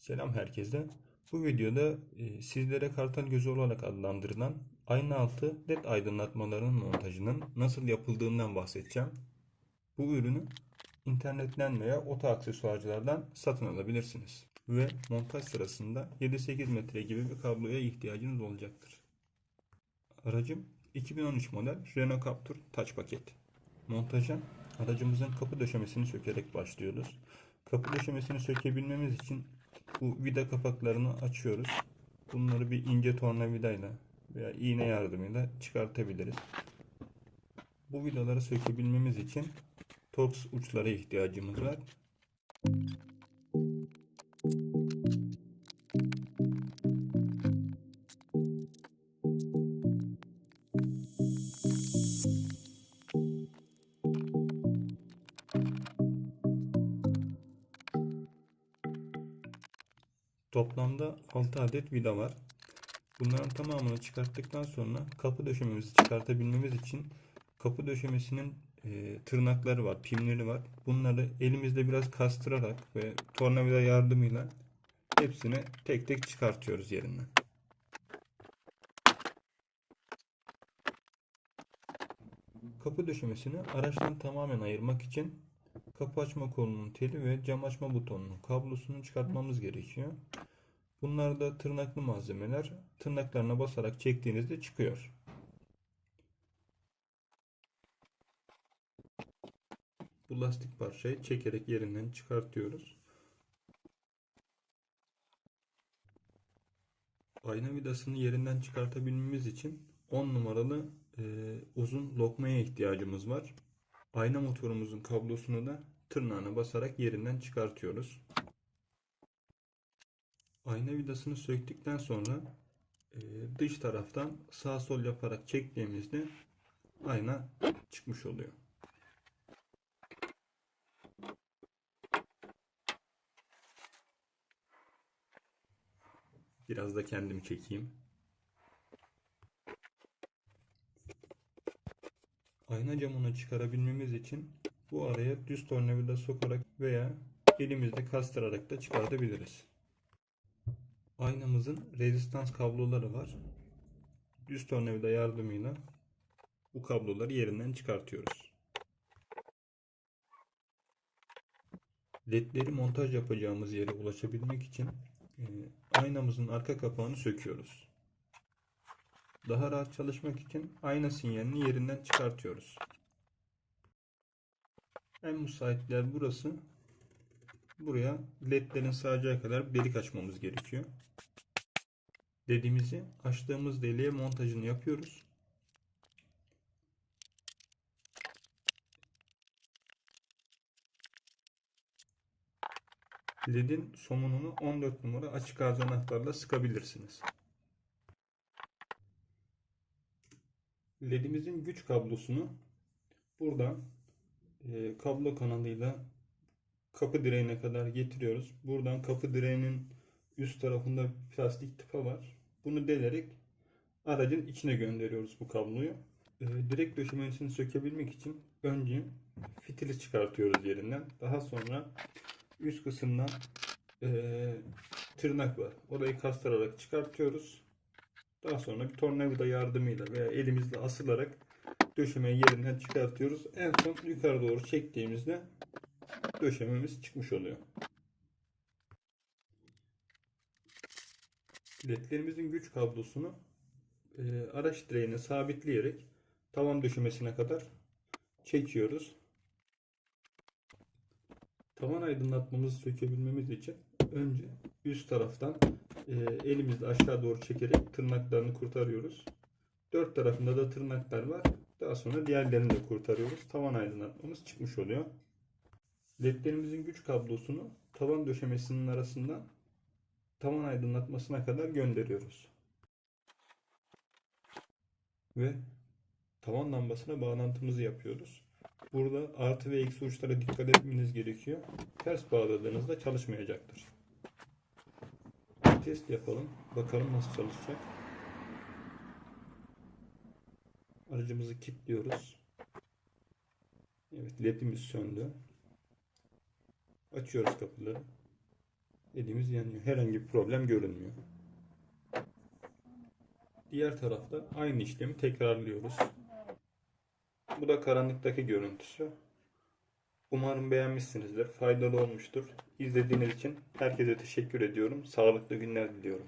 Selam herkese. Bu videoda e, sizlere kartal gözü olarak adlandırılan ayna altı led aydınlatmalarının montajının nasıl yapıldığından bahsedeceğim. Bu ürünü internetten veya oto aksesuarcılardan satın alabilirsiniz. Ve montaj sırasında 7-8 metre gibi bir kabloya ihtiyacınız olacaktır. Aracım 2013 model Renault Captur Touch paket. Montaja aracımızın kapı döşemesini sökerek başlıyoruz. Kapı döşemesini sökebilmemiz için bu vida kapaklarını açıyoruz. Bunları bir ince tornavidayla veya iğne yardımıyla çıkartabiliriz. Bu vidaları sökebilmemiz için Torx uçlara ihtiyacımız var. Toplamda 6 adet vida var. Bunların tamamını çıkarttıktan sonra kapı döşememizi çıkartabilmemiz için kapı döşemesinin e, tırnakları var, pimleri var. Bunları elimizde biraz kastırarak ve tornavida yardımıyla hepsini tek tek çıkartıyoruz yerinden. Kapı döşemesini araçtan tamamen ayırmak için kapı açma kolunun teli ve cam açma butonunun kablosunu çıkartmamız gerekiyor. Bunlar da tırnaklı malzemeler. Tırnaklarına basarak çektiğinizde çıkıyor. Bu lastik parçayı çekerek yerinden çıkartıyoruz. Ayna vidasını yerinden çıkartabilmemiz için 10 numaralı e, uzun lokmaya ihtiyacımız var. Ayna motorumuzun kablosunu da tırnağına basarak yerinden çıkartıyoruz. Ayna vidasını söktükten sonra e, dış taraftan sağ sol yaparak çektiğimizde ayna çıkmış oluyor. Biraz da kendim çekeyim. Ayna camını çıkarabilmemiz için bu araya düz tornavida sokarak veya elimizde kastırarak da çıkartabiliriz. Aynamızın rezistans kabloları var. Düz tornavida yardımıyla bu kabloları yerinden çıkartıyoruz. ledleri montaj yapacağımız yere ulaşabilmek için e, aynamızın arka kapağını söküyoruz. Daha rahat çalışmak için ayna sinyalini yerinden çıkartıyoruz. En müsait yer burası. Buraya ledlerin sığacağı kadar delik açmamız gerekiyor. Dediğimizi açtığımız deliğe montajını yapıyoruz. LED'in somununu 14 numara açık ağız anahtarla sıkabilirsiniz. LED'imizin güç kablosunu buradan e, kablo kanalıyla kapı direğine kadar getiriyoruz. Buradan kapı direğinin üst tarafında plastik tıpa var. Bunu delerek aracın içine gönderiyoruz bu kabloyu. E, direkt döşemesini sökebilmek için önce fitili çıkartıyoruz yerinden. Daha sonra üst kısımdan e, tırnak var. Orayı kastırarak çıkartıyoruz. Daha sonra bir tornavida yardımıyla veya elimizle asılarak döşemeyi yerinden çıkartıyoruz. En son yukarı doğru çektiğimizde döşememiz çıkmış oluyor. ledlerimizin güç kablosunu e, araç direğine sabitleyerek tavan döşemesine kadar çekiyoruz. Tavan aydınlatmamızı sökebilmemiz için önce üst taraftan e, elimizle aşağı doğru çekerek tırnaklarını kurtarıyoruz. Dört tarafında da tırnaklar var. Daha sonra diğerlerini de kurtarıyoruz. Tavan aydınlatmamız çıkmış oluyor. LED'lerimizin güç kablosunu tavan döşemesinin arasından tavan aydınlatmasına kadar gönderiyoruz. Ve tavan lambasına bağlantımızı yapıyoruz. Burada artı ve eksi uçlara dikkat etmeniz gerekiyor. Ters bağladığınızda çalışmayacaktır. Test yapalım. Bakalım nasıl çalışacak. Aracımızı kilitliyoruz. Evet ledimiz söndü. Açıyoruz kapıları. Elimiz yanıyor. Herhangi bir problem görünmüyor. Diğer tarafta aynı işlemi tekrarlıyoruz. Bu da karanlıktaki görüntüsü. Umarım beğenmişsinizdir. Faydalı olmuştur. İzlediğiniz için herkese teşekkür ediyorum. Sağlıklı günler diliyorum.